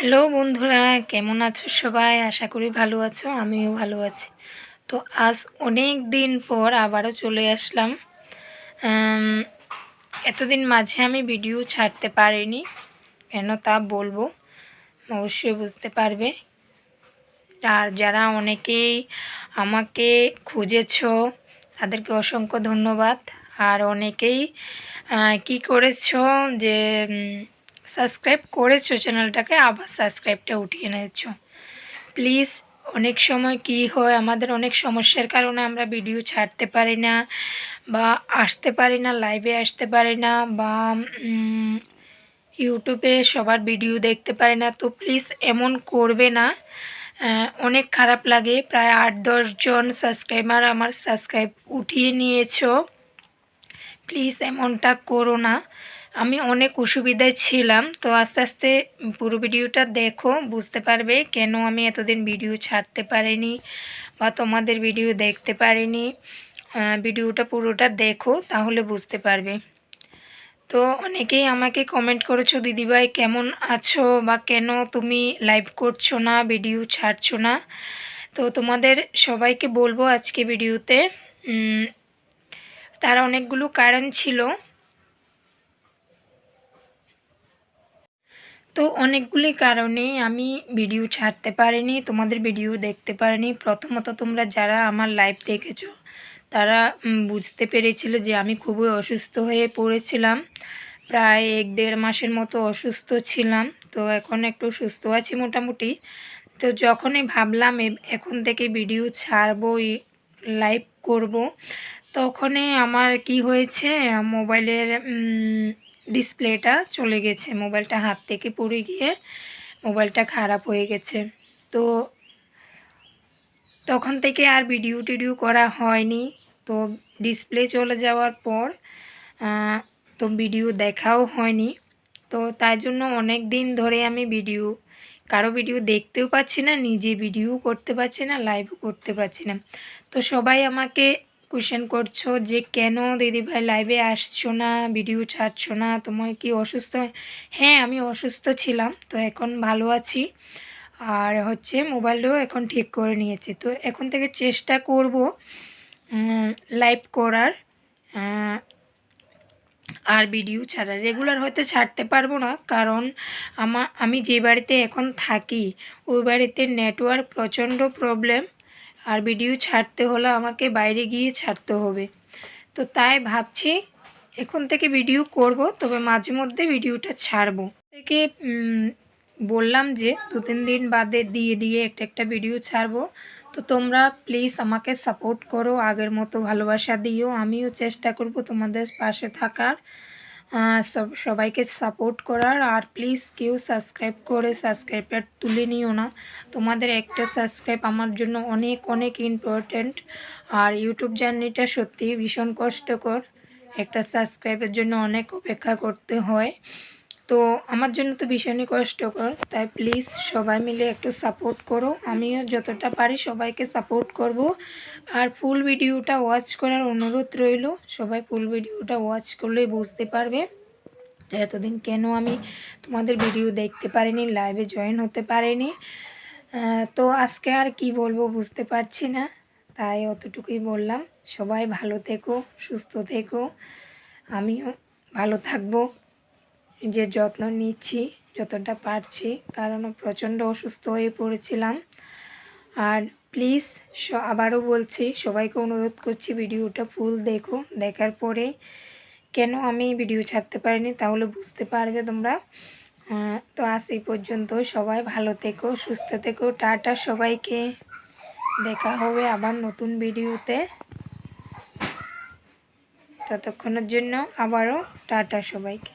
Hello বন্ধুরা, কেমন আছো সবাই? আশা করি ভালো আছো, আমিও ভালো আছি। তো আজ অনেক দিন পর আবারও চলে আসলাম। এতদিন মাঝে আমি ভিডিও ছাড়তে পারিনি, কেন তা বলব? অবশ্যই বুঝতে পারবে। আর যারা অনেকেই আমাকে খুঁজেছো, তাদেরকে অসংখ্য ধন্যবাদ। আর অনেকেই কি করেছ যে সাবস্ক্রাইব করেছ চ্যানেলটাকে, আবার সাবস্ক্রাইবটা উঠিয়ে নিয়েছো। প্লিজ, অনেক সময় কি হয়, আমাদের অনেক সমস্যার কারণে আমরা ভিডিও ছাড়তে পারি না, বা আসতে পারি না, লাইভে আসতে পারি না, বা ইউটিউবে সবার ভিডিও দেখতে পারি না। তো প্লিজ, এমন করবে না। অনেক খারাপ লাগে। প্রায় আট দশজন সাবস্ক্রাইবার আমার সাবস্ক্রাইব উঠিয়ে নিয়েছো। প্লিজ, এমনটা করো না। আমি অনেক অসুবিধায় ছিলাম, তো আস্তে আস্তে পুরো ভিডিওটা দেখো, বুঝতে পারবে কেন আমি এতদিন ভিডিও ছাড়তে পারিনি বা তোমাদের ভিডিও দেখতে পারিনি। ভিডিওটা পুরোটা দেখো, তাহলে বুঝতে পারবে। তো অনেকেই আমাকে কমেন্ট করেছ, দিদিভাই, কেমন আছো বা কেন তুমি লাইভ করছ না ভিডিও ছাড়ছো না? তো তোমাদের সবাইকে বলব আজকে ভিডিওতে তার অনেকগুলো কারণ ছিল। তো অনেকগুলি কারণে আমি ভিডিও ছাড়তে পারিনি, তোমাদের ভিডিও দেখতে পারিনি। প্রথমত তোমরা যারা আমার লাইভ দেখেছ, তারা বুঝতে পেরেছিল যে আমি খুবই অসুস্থ হয়ে পড়েছিলাম। প্রায় এক দেড় মাসের মতো অসুস্থ ছিলাম, তো এখন একটু সুস্থ আছি মোটামুটি। তো যখনই ভাবলাম এখন থেকে ভিডিও ছাড়বো লাইভ করব, তখনই আমার কি হয়েছে, মোবাইলের ডিসপ্লেটা চলে গেছে, মোবাইলটা হাত থেকে পড়ে গিয়ে মোবাইলটা খারাপ হয়ে গেছে। তো তখন থেকে আর ভিডিও টিডিও করা হয়নি। তো ডিসপ্লে চলে যাওয়ার পর তো ভিডিও দেখাও হয়নি। তো তাই জন্য অনেক দিন ধরে আমি ভিডিও, কারও ভিডিও দেখতেও পাচ্ছি না, নিজে ভিডিও করতে পারছি না লাইভও করতে পারছি না। তো সবাই আমাকে কোয়েশ্চেন করছ যে কেন দিদিভাই লাইভে আসছো না ভিডিও ছাড়ছো না? তোমার কি অসুস্থ? হ্যাঁ আমি অসুস্থ ছিলাম, তো এখন ভালো আছি। আর হচ্ছে মোবাইলটাও এখন ঠিক করে নিয়েছি। তো এখন থেকে চেষ্টা করব লাইভ করার আর ভিডিও ছাড়া রেগুলার হয়তো ছাড়তে পারব না, কারণ আমার আমি যে বাড়িতে এখন থাকি, ওই বাড়িতে নেটওয়ার্ক প্রচণ্ড প্রবলেম আর ভিডিও ছাড়তে হলে আমাকে বাইরে গিয়ে ছাড়তে হবে। তো তাই ভাবছি এখন থেকে ভিডিও করব, তবে মাঝে মধ্যে ভিডিওটা ছাড়বো। থেকে বললাম যে দু তিন দিন বাদে দিয়ে দিয়ে একটা একটা ভিডিও ছাড়বো। তো তোমরা প্লিজ আমাকে সাপোর্ট করো, আগের মতো ভালোবাসা দিও। আমিও চেষ্টা করব তোমাদের পাশে থাকার। সবাইকে সাপোর্ট করার। আর প্লিজ কেউ সাবস্ক্রাইব করে সাবস্ক্রাইবার তুলে নিও না। তোমাদের একটা সাবস্ক্রাইব আমার জন্য অনেক অনেক ইম্পর্ট্যান্ট আর ইউটিউব জার্নিটা সত্যি ভীষণ কষ্টকর। একটা সাবস্ক্রাইবের জন্য অনেক অপেক্ষা করতে হয়। তো আমার জন্য তো ভীষণই কষ্টকর। তাই প্লিজ সবাই মিলে একটু সাপোর্ট করো। আমিও যতটা পারি সবাইকে সাপোর্ট করব। আর ফুল ভিডিওটা ওয়াচ করার অনুরোধ রইল। সবাই ফুল ভিডিওটা ওয়াচ করলেই বুঝতে পারবে এতদিন কেন আমি তোমাদের ভিডিও দেখতে পারিনি লাইভে জয়েন হতে পারিনি। তো আজকে আর কি বলব বুঝতে পারছি না। তাই অতটুকুই বললাম। সবাই ভালো থেকো, সুস্থ থেকো। আমিও ভালো থাকব। যে যত্ন নিচ্ছি, যতটা পারছি কারণ প্রচণ্ড অসুস্থ হয়ে পড়েছিলাম। আর প্লিজ আবারও বলছি, সবাইকে অনুরোধ করছি ভিডিওটা ফুল দেখো। দেখার পরে কেন আমি ভিডিও ছাড়তে পারিনি তাহলে বুঝতে পারবে তোমরা। তো আজ এই পর্যন্ত সবাই ভালো থেকো, সুস্থ থেকো, টাটা সবাইকে। দেখা হবে আবার নতুন ভিডিওতে। ততক্ষণের জন্য আবারও টাটা সবাইকে।